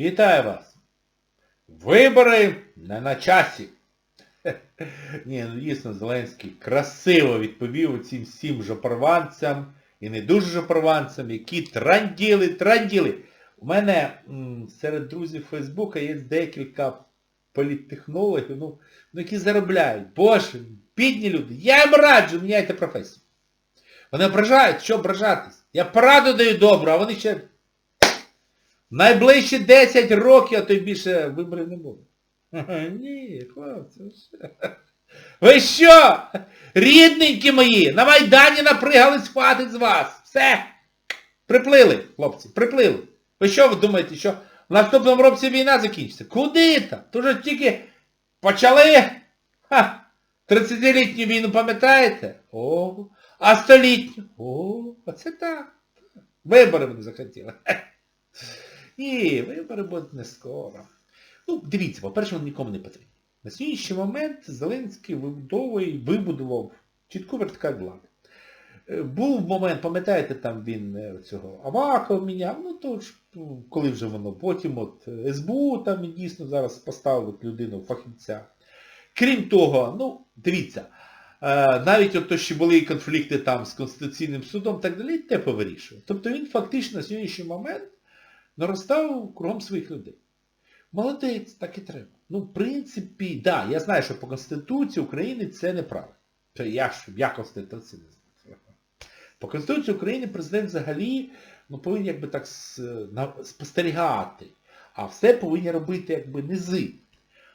Вітаю вас! Вибори не на часі. Ні, ну дійсно Зеленський красиво відповів цим всім жопорванцям і не дуже жопорванцям, які транділи, транділи. У мене м, серед друзів Фейсбука є декілька політтехнологів, ну, ну, які заробляють. Боже, бідні люди, я їм раджу, міняйте професію. Вони ображають, що ображатись? Я пораду даю добру, а вони ще найближчі 10 років, а то й більше виборів не буде. Ні, хлопці, ви що? Рідненькі мої, на Майдані напригались хватить з вас. Все. Приплили, хлопці, приплили. Ви що ви думаєте, що в наступному році війна закінчиться? Куди там? То вже тільки почали. Ха! 30-літню війну пам'ятаєте? О, а столітню? О, оце так. Вибори вони захотіли. Ні, вибори будуть не скоро. Ну, дивіться, по-перше, вони нікому не потрібні. На сьогоднішній момент Зеленський вибудовує, вибудував чітку вертикаль влади. Е, Був момент, пам'ятаєте, там він е, цього Авакова міняв, ну то ж, ну, коли вже воно, потім от СБУ там дійсно зараз поставили людину фахівця. Крім того, ну, дивіться, е, навіть от то, що були конфлікти там з Конституційним судом, так далі, те повирішує. Тобто він фактично на сьогоднішній момент наростав кругом своїх людей. Молодець, так і треба. Ну, в принципі, да, я знаю, що по Конституції України це неправильно. Я я Конституцію не знаю. По Конституції України президент взагалі ну, повинен якби так спостерігати. А все повинні робити якби низи.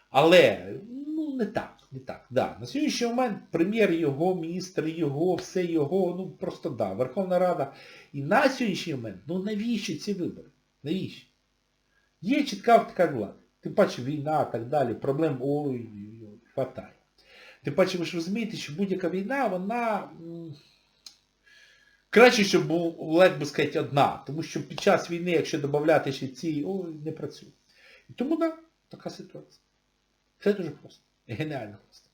Але, ну, не так, не так. Да. На сьогоднішній момент прем'єр його, міністр його, все його, ну просто да, Верховна Рада. І на сьогоднішній момент, ну навіщо ці вибори? Навіщо? Є чітка така влада. Тим паче війна і так далі, проблем ой, хватає. Тим паче ви ж розумієте, що будь-яка війна, вона краще, щоб була, як би сказати, одна. Тому що під час війни, якщо додати ще ці, ой, не працює. І тому да, така ситуація. Це дуже просто. Геніально просто.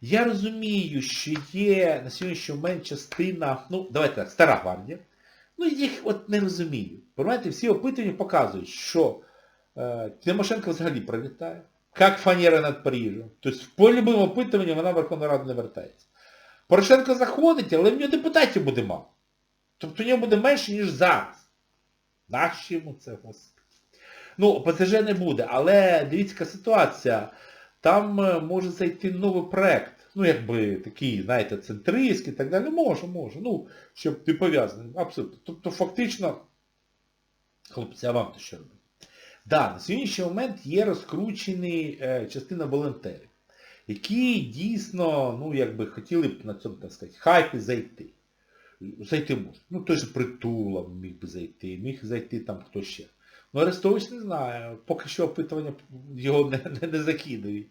Я розумію, що є на сьогоднішній момент частина, ну, давайте так, стара гвардія. Ну, їх от не розумію. Понимаєте, всі опитування показують, що е, Тимошенко взагалі прилітає, як фанера над Парижем. Тобто в полюбому опитуванні вона в Верховну Раду не вертається. Порошенко заходить, але в нього депутатів буде мало. Тобто в нього буде менше, ніж зараз. Нащо йому це, господи? Ну, ПСЖ не буде, але дивіться, яка ситуація. Там е, може зайти новий проект. Ну, якби такий, знаєте, центристський і так далі. Може, може. Ну, щоб ти пов'язаний. Абсолютно. Тобто фактично, хлопці, а вам то що робити? Да, на сьогоднішній момент є розкручені е, частина волонтерів, які дійсно, ну, якби хотіли б на цьому, так сказати, хайпі зайти. Зайти можна. Ну, той же Притула міг би зайти, міг зайти там хто ще. Ну, Арестович не знаю. Поки що опитування його не, не, не закидують.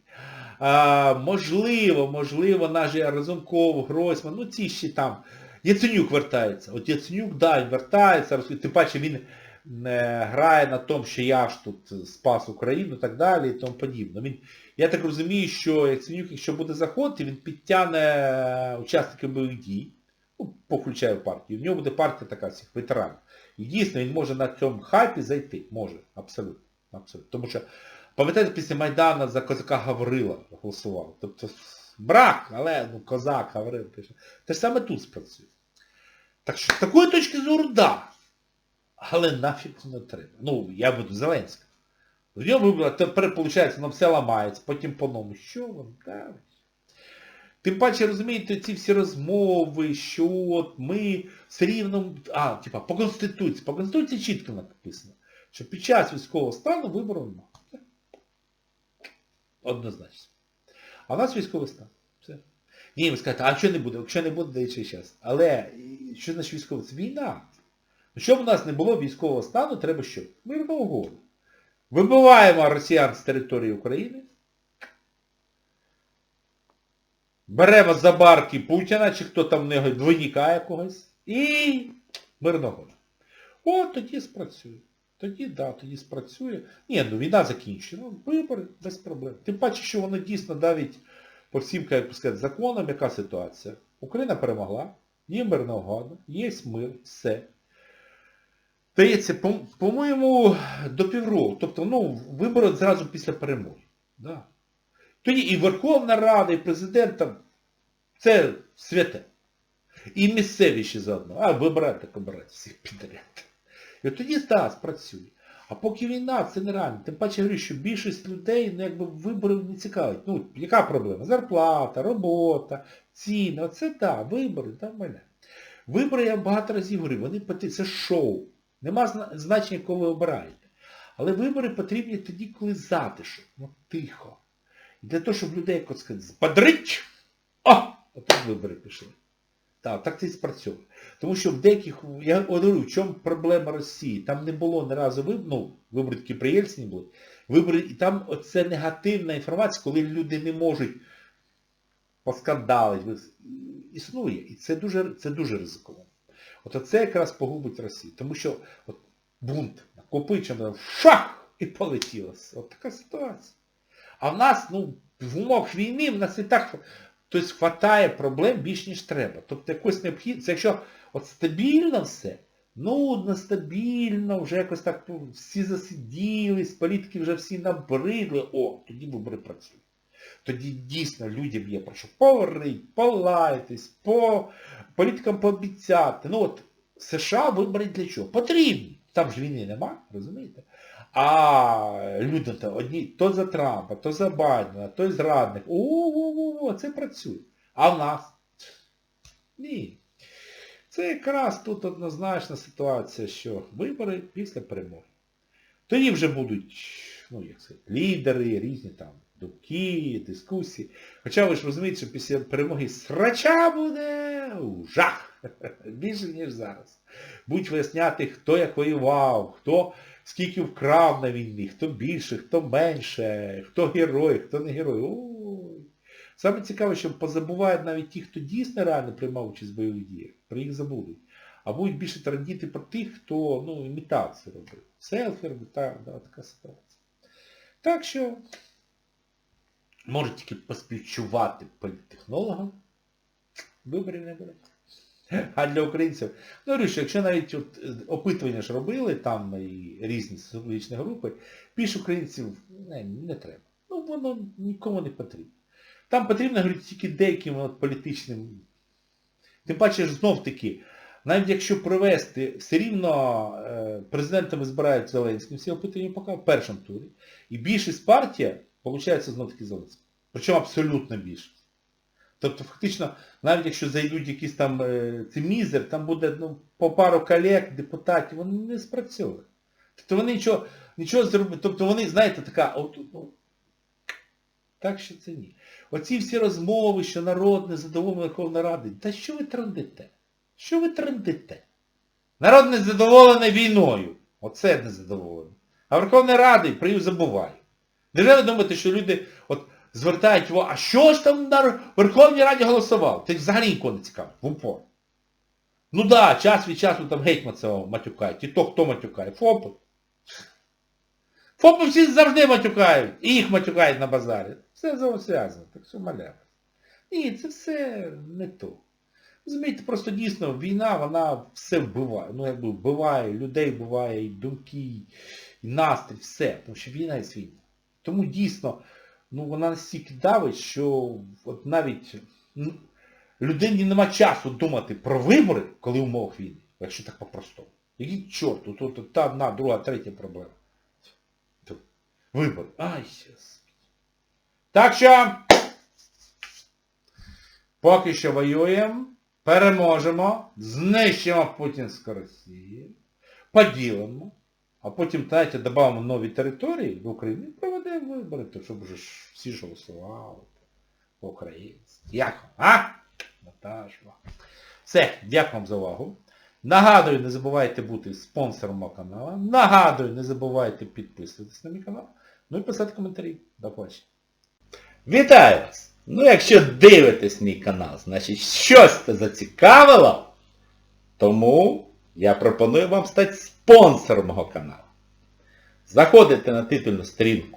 А, можливо, можливо, наш Разумков, Гройсман, ну ці ще там. Яценюк вертається. От Яценюк, да, він вертається, тим паче він е, грає на тому, що я ж тут спас Україну і так далі і тому подібне. Він, я так розумію, що Яценюк, якщо буде заходити, він підтягне учасників бойових дій, ну, поключає партію. В нього буде партія така всіх ветеранів. І дійсно він може на цьому хайпі зайти. Може, абсолютно. абсолютно. Тому що, пам'ятаєте, після Майдана за козака Гаврила голосував. Тобто брак, але ну, козак Гаврил. Ж- Те ж саме тут спрацює. Так що з такої точки зору, да. Але нафіг не треба. Ну, я буду Зеленська. В ньому вибрали, тепер, виходить, нам все ламається, потім по-новому. Що вам? Да. Тим паче, розумієте, ці всі розмови, що от ми все рівно, а, типа, по Конституції, по Конституції чітко написано, що під час військового стану вибору немає. Однозначно. А в нас військовий стан. Все. Ні, ви скажете, а що не буде? Якщо не буде, дається час. Але що значить військовий? Це війна. Ну, Щоб у нас не було військового стану, треба що? Мирну угоду. Вибиваємо росіян з території України. Беремо за барки Путіна, чи хто там в нього двойника якогось, і мирна угода. О, тоді спрацює. Тоді, да, тоді спрацює. Ні, ну війна закінчена. Вибори без проблем. Тим паче, що воно дійсно давить по всім, як сказати, законам, яка ситуація. Україна перемогла, є мирна угода, є мир, все. Здається, по- по-моєму, до півроку. Тобто, ну, вибори зразу після перемоги. Да. Тоді і Верховна Рада, і президент це святе. І місцеві ще заодно. А, вибирати, так всіх підряд. І тоді, так, спрацює. А поки війна, це нереально. Тим паче говорю, що більшість людей, ну, якби виборів не цікавить. Ну, яка проблема? Зарплата, робота, ціни. Оце так, вибори, там мене. Вибори, я багато разів говорю, вони потрібні, це шоу. Нема значення, кого ви обираєте. Але вибори потрібні тоді, коли затишок, ну тихо. І для того, щоб людей, як сказати, збадрить, о! Отак вибори пішли. Так, так це і спрацьовує. Тому що в деяких, я говорю, в чому проблема Росії? Там не було ні разу виборів, ну, вибори такі приємні були. Вибори, і там оце негативна інформація, коли люди не можуть поскандалити. Існує. І це дуже, це дуже ризиковано. От це якраз погубить Росію. Тому що от, бунт, накопичено, шах! І полетіло. От така ситуація. А в нас, ну, в умовах війни в нас і так тобто, хватає проблем більш ніж треба. Тобто якось необхідно, це якщо от стабільно все, нудно, стабільно, вже якось так ну, всі засиділись, політики вже всі набридли, о, тоді вибори працюють. Тоді дійсно людям є про що поговорити, полаятись, по політикам пообіцяти. Ну от США вибори для чого? Потрібні. Там ж війни нема, розумієте? А люди то одні то за Трампа, то за Байдена, то зрадник. О-о-о, це працює. А в нас? Ні. Це якраз тут однозначна ситуація, що вибори після перемоги. Тоді вже будуть, ну як сказати, лідери, різні там думки, дискусії. Хоча ви ж розумієте, що після перемоги срача буде жах. Більше, ніж зараз. Будуть виясняти, хто як воював, хто скільки вкрав на війні, хто більше, хто менше, хто герой, хто не герой. Ой. Саме цікаве, що позабувають навіть ті, хто дійсно реально приймав участь в бойових діях. Про їх забудуть. А будуть більше трандіти про тих, хто ну, імітацію робив. Селфі робив, так, да, така ситуація. Так що можуть тільки поспівчувати політтехнологам, виборів не буде. А для українців, ну говорю, що якщо навіть от, е, опитування ж робили, там і різні соціологічні групи, більш українців не, не треба. Ну воно нікому не потрібно. Там потрібно, говорю, тільки деяким от, політичним. Тим паче ж знов таки, навіть якщо провести, все рівно е, президентами збирають Зеленським, всі опитування поки в першому турі. І більшість партія, виходить, знов таки Зеленським. Причому абсолютно більшість. Тобто фактично, навіть якщо зайдуть якісь там е, ці мізер, там буде ну, по пару колег, депутатів, вони не спрацьовують. Тобто вони нічого, нічого зробити, тобто вони, знаєте, така, от, ну, так що це ні. Оці всі розмови, що народ незадоволений Верховної Ради, та що ви трендите? Що ви трендите? Народ незадоволений війною. Оце незадоволений. А Верховної Ради прию забуває. Невже ви думаєте, що люди от звертають увагу, а що ж там на Верховній Раді голосував? Це взагалі нікого не цікаво, в упор. Ну да, час від часу там гетьманцева матюкають, і то хто матюкає? ФОПи. ФОПи всі завжди матюкають, і їх матюкають на базарі. Все взаємосв'язано, так що малява. Ні, це все не то. Розумієте, просто дійсно війна, вона все вбиває. Ну якби вбиває, людей вбиває, і думки, і настрій, все. Тому що війна є війна. Тому дійсно, ну вона настільки давить, що от навіть ну, людині нема часу думати про вибори, коли в умовах війни, якщо так по-простому. Який чорт, тут, тут та одна, друга, третя проблема. Вибори. Ай, щас. Так що, поки що воюємо, переможемо, знищимо путінську Росію, поділимо, а потім, знаєте, додамо нові території в Україні проведемо вибори, то щоб вже всі ж голосували по-українськи. Як а? Наташа. Все, дякую вам за увагу. Нагадую, не забувайте бути спонсором мого каналу. Нагадую, не забувайте підписуватись на мій канал. Ну і писати коментарі. До побачення. Вітаю вас! Ну якщо дивитесь мій канал, значить щось це зацікавило, тому я пропоную вам стати спонсором мого каналу. Заходите на титульну сторінку